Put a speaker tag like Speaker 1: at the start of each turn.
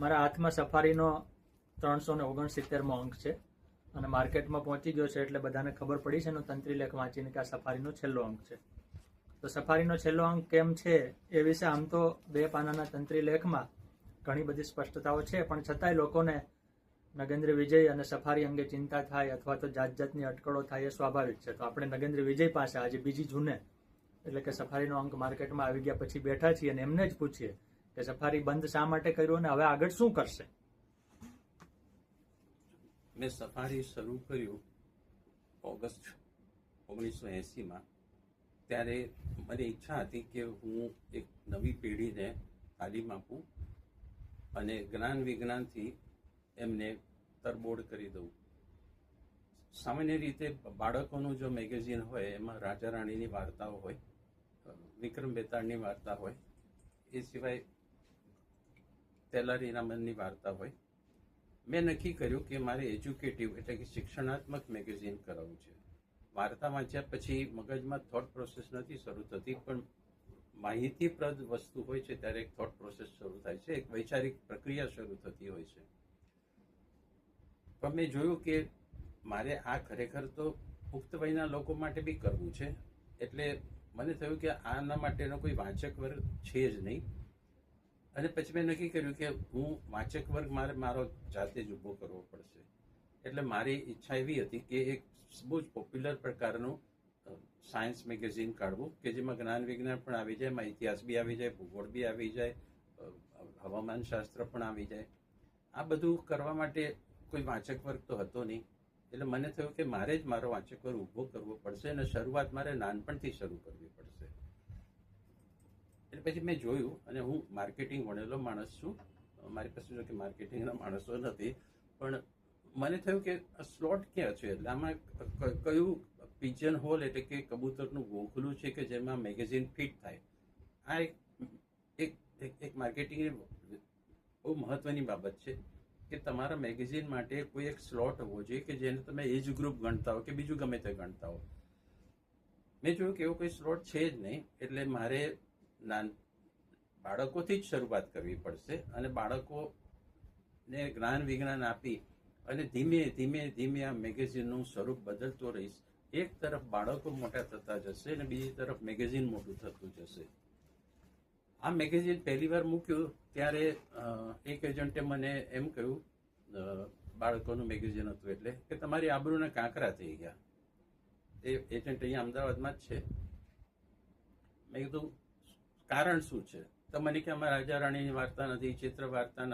Speaker 1: મારા હાથમાં સફારીનો ત્રણસો ને ઓગણસિત્તેરમો અંક છે અને માર્કેટમાં પહોંચી ગયો છે એટલે બધાને ખબર પડી છે એનો તંત્રી લેખ વાંચીને કે આ સફારીનો છેલ્લો અંક છે. તો સફારીનો છેલ્લો અંક કેમ છે એ વિશે આમ તો બે પાનાના તંત્રી લેખમાં ઘણી બધી સ્પષ્ટતાઓ છે, પણ છતાંય લોકોને નગેન્દ્ર વિજય અને સફારી અંગે ચિંતા થાય અથવા તો જાત જાતની અટકળો થાય એ સ્વાભાવિક છે. તો આપણે નગેન્દ્ર વિજય પાસે આજે બીજી જૂને, એટલે કે સફારીનો અંક માર્કેટમાં આવી ગયા પછી બેઠા છીએ અને એમને જ પૂછીએ કે સફારી બંધ શા માટે કર્યું અને હવે આગળ શું કરશે?
Speaker 2: મેં સફારી શરૂ કર્યું ઓગસ્ટ ઓગણીસો એંસીમાં. ત્યારે મને ઈચ્છા હતી કે હું એક નવી પેઢીને તાલીમ આપું અને જ્ઞાન વિજ્ઞાનથી એમને તરબોળ કરી દઉં. સામાન્ય રીતે બાળકોનું જો મેગેઝિન હોય, એમાં રાજા રાણીની વાર્તાઓ હોય, વિક્રમ બેતાળની વાર્તા હોય, એ સિવાય તેલારી મનની વાર્તા હોય. મેં નક્કી કર્યું કે મારે એજ્યુકેટિવ એટલે કે શિક્ષણાત્મક મેગેઝિન કરાવવું છે. વાર્તા વાંચ્યા પછી મગજમાં થોટ પ્રોસેસ નથી શરૂ થતી, પણ માહિતીપ્રદ વસ્તુ હોય છે ત્યારે એક થોટ પ્રોસેસ શરૂ થાય છે, એક વૈચારિક પ્રક્રિયા શરૂ થતી હોય છે. પણ મેં જોયું કે મારે આ ખરેખર તો પુખ્ત વયના લોકો માટે બી કરવું છે. એટલે મને થયું કે આના માટેનો કોઈ વાંચક વર્ગ છે જ નહીં. અને પછી મેં નક્કી કર્યું કે હું વાંચક વર્ગ મારે મારો જાતે જ ઊભો કરવો પડશે. એટલે મારી ઈચ્છા એવી હતી કે એક બહુ જ પોપ્યુલર પ્રકારનું સાયન્સ મેગેઝિન કાઢવું કે જેમાં જ્ઞાન વિજ્ઞાન પણ આવી જાય, એમાં ઇતિહાસ બી આવી જાય, ભૂગોળ બી આવી જાય હવામાનશાસ્ત્ર હવામાન શાસ્ત્ર પણ આવી જાય. આ બધું કરવા માટે કોઈ વાંચક વર્ગ તો હતો નહીં. એટલે મને થયું કે મારે જ મારો વાંચક વર્ગ ઊભો કરવો પડશે અને શરૂઆત મારે નાનપણથી શરૂ કરવી એટલે પછી મેં જોયું અને હું માર્કેટિંગ ભણેલો માણસ છું. મારી પાસે જો કે માર્કેટિંગના માણસો નથી, પણ મને થયું કે સ્લોટ ક્યાં છે? એટલે આમાં કયું પિજન હોલ એટલે કે કબૂતરનું ગોખલું છે કે જેમાં મેગેઝિન ફિટ થાય? આ એક એક, એક- એક માર્કેટિંગની બહુ મહત્વની બાબત છે કે તમારા મેગેઝિન માટે કોઈ એક સ્લોટ હોવો જોઈએ કે જેને તમે એજ ગ્રુપ ગણતા હો કે બીજું ગમે તે ગણતા હો. મેં જોયું કે એવો કોઈ સ્લોટ છે જ નહીં, એટલે મારે નાન બાળકોથી જ શરૂઆત કરવી પડશે અને બાળકોને જ્ઞાન વિજ્ઞાન આપી અને ધીમે ધીમે ધીમે આ મેગેઝિનનું સ્વરૂપ બદલતો રહીશ. એક તરફ બાળકો મોટા થતા જશે અને બીજી તરફ મેગેઝિન મોટું થતું જશે. આ મેગેઝિન પહેલી વાર મૂક્યું ત્યારે એક એજન્ટે મને એમ કહ્યું બાળકોનું મેગેઝિન હતું એટલે કે તમારી આબરૂના કાંકરા થઈ ગયા. એ એજન્ટ અહીંયા અમદાવાદમાં જ છે. મેં કીધું કારણ શું છે? તો મને કે આમાં રાજા રાણીની વાર્તા નથી ચિત્ર વાર્તા નથી.